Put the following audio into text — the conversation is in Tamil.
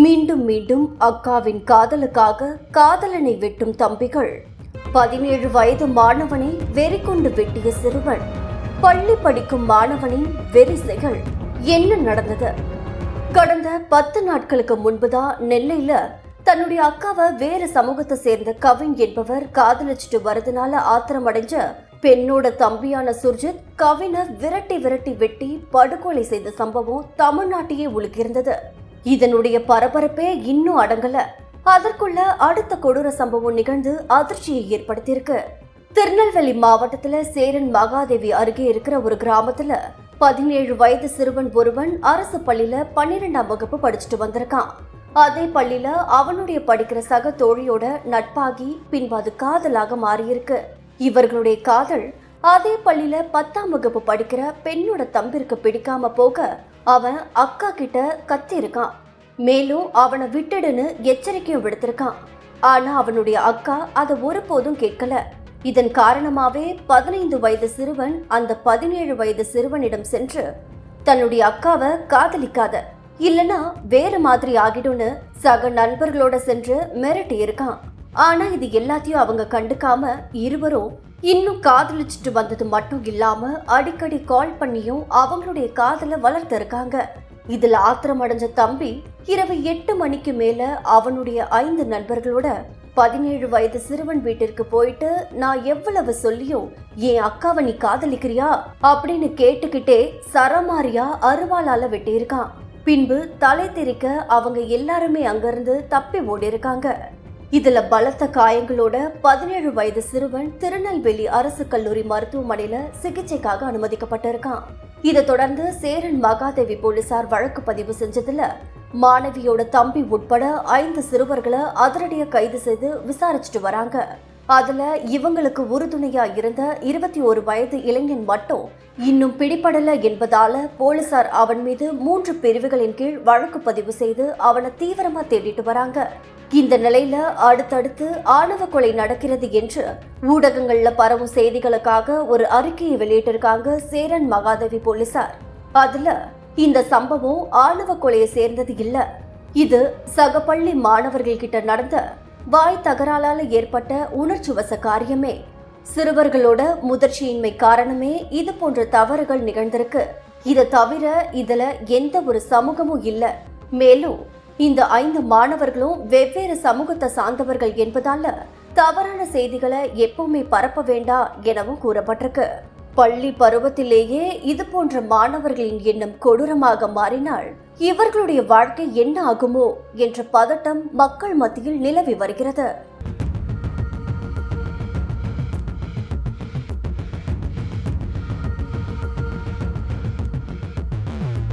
மீண்டும் மீண்டும் அக்காவின் காதலுக்காக காதலனை வெட்டும் தம்பிகள். பதினேழு வயது மாணவனை வெறி கொண்டு வெட்டிய சிறுவன். பள்ளி படிக்கும் மாணவனின் வெரிசைகள் என்ன நடந்தது? கடந்த பத்து நாட்களுக்கு முன்புதான் நெல்லையில தன்னுடைய அக்காவை வேற சமூகத்தை சேர்ந்த கவின் என்பவர் காதலிச்சுட்டு வரதுனால ஆத்திரம் அடைஞ்ச பெண்ணோட தம்பியான சுர்ஜித் கவினை விரட்டி விரட்டி வெட்டி படுகொலை செய்த சம்பவம் தமிழ்நாட்டையே உலுக்கியிருந்தது. இதனுடைய பரபரப்பே இன்னும் அடங்கல. அதற்குள்ள அடுத்த கொடூர சம்பவம் நிகழ்ந்து அதிர்ச்சியை ஏற்படுத்தியிருக்கு. திருநெல்வேலி மாவட்டத்துல சேரன் மகாதேவி அருகே இருக்கிற ஒரு கிராமத்துல பதினேழு வயது சிறுவன் ஒருவன் அரசு பள்ளியில பன்னிரெண்டாம் வகுப்பு படிச்சுட்டு வந்திருக்கான். அதே பள்ளியில அவனுடைய படிக்கிற சக தோழியோட நட்பாகி பின்பு அது காதலாக மாறியிருக்கு. இவர்களுடைய காதல் அதே பள்ளியில பத்தாம் வகுப்பு படிக்கிற பெண்ணோட தம்பிற்கு பிடிக்காம போக அவன் அக்கா கிட்ட கத்தி இருக்கான் மேலும் அவனை விட்டுடுன்னு எச்சரிக்கையும் விடுத்திருக்கான். ஆனா அவனுடைய அக்கா அதை ஒருபோதும் கேட்கல. இதன் காரணமாவே பதினைந்து வயது சிறுவன் அந்த பதினேழு வயது சிறுவனிடம் சென்று தன்னுடைய அக்காவை காதலிக்காத இல்லனா வேற மாதிரி ஆகிடும்னு சக நண்பர்களோட சென்று மிரட்டி இருக்கான் ஆனா இது எல்லாத்தையும் அவங்க கண்டுக்காம இருவரும் இன்னும் காதலிச்சுட்டு வந்தது மட்டும் இல்லாம அடிக்கடி கால் பண்ணியும் அவங்களுடைய காதலை வளர்த்து இருக்காங்க. இதுல ஆத்திரம் அடைஞ்ச தம்பி இரவு எட்டு மணிக்கு மேல அவனுடைய ஐந்து நண்பர்களோட பதினேழு வயது சிறுவன் வீட்டிற்கு போயிட்டு நான் எவ்வளவு சொல்லியும் என் அக்காவை நீ காதலிக்கிறியா? அப்படின்னு கேட்டுக்கிட்டே சரமாரியா அருவாளால வெட்டியிருக்கான். பின்பு தலை தெரிக்க அவங்க எல்லாருமே அங்கிருந்து தப்பி ஓடி இருக்காங்க இதுல பலத்த காயங்களோட பதினேழு வயது சிறுவன் திருநெல்வேலி அரசு கல்லூரி மருத்துவமனையில சிகிச்சைக்காக அனுமதிக்கப்பட்டிருக்கான். இதை தொடர்ந்து சேரன் மகாதேவி போலீசார் வழக்கு பதிவு செஞ்சதுல மாணவியோட தம்பி உட்பட ஐந்து சிறுவர்களை அதிரடியா கைது செய்து விசாரிச்சுட்டு வராங்க. அதில் இவங்களுக்கு உறுதுணையாக இருந்த இருபத்தி ஒரு வயது இளைஞன் மட்டும் இன்னும் பிடிபடலை என்பதால் போலீசார் அவன் மீது மூன்று பிரிவுகளின் கீழ் வழக்கு பதிவு செய்து அவனை தீவிரமாக தேடிட்டு வராங்க. இந்த நிலையில அடுத்தடுத்து ஆணவ கொலை நடக்கிறது என்று ஊடகங்கள்ல பரவும் செய்திகளுக்காக ஒரு அறிக்கையை வெளியிட்டிருக்காங்க சேரன் மகாதேவி போலீசார். அதுல இந்த சம்பவம் ஆணவ கொலையை சேர்ந்தது இல்ல. இது சக பள்ளி மாணவர்கள் கிட்ட நடந்த வாய் தகராலால் ஏற்பட்ட உணர்ச்சி வச காரியமே. சிறுவர்களோட முதிர்ச்சியின்மை காரணமே இது போன்ற தவறுகள் நிகழ்ந்திருக்கு. இதை தவிர இதுல எந்த ஒரு சமூகமும் இல்ல. மேலும் இந்த ஐந்து மாணவர்களும் வெவ்வேறு சமூகத்தை சார்ந்தவர்கள் என்பதால தவறான செய்திகளை எப்பவுமே பரப்ப வேண்டாம் எனவும் கூறப்பட்டிருக்கு. பள்ளி பருவத்திலேயே இது போன்ற மாணவர்களின் எண்ணம் கொடூரமாக மாறினால் இவர்களுடைய வாழ்க்கை என்ன ஆகுமோ என்ற பதட்டம் மக்கள் மத்தியில் நிலவி வருகிறது.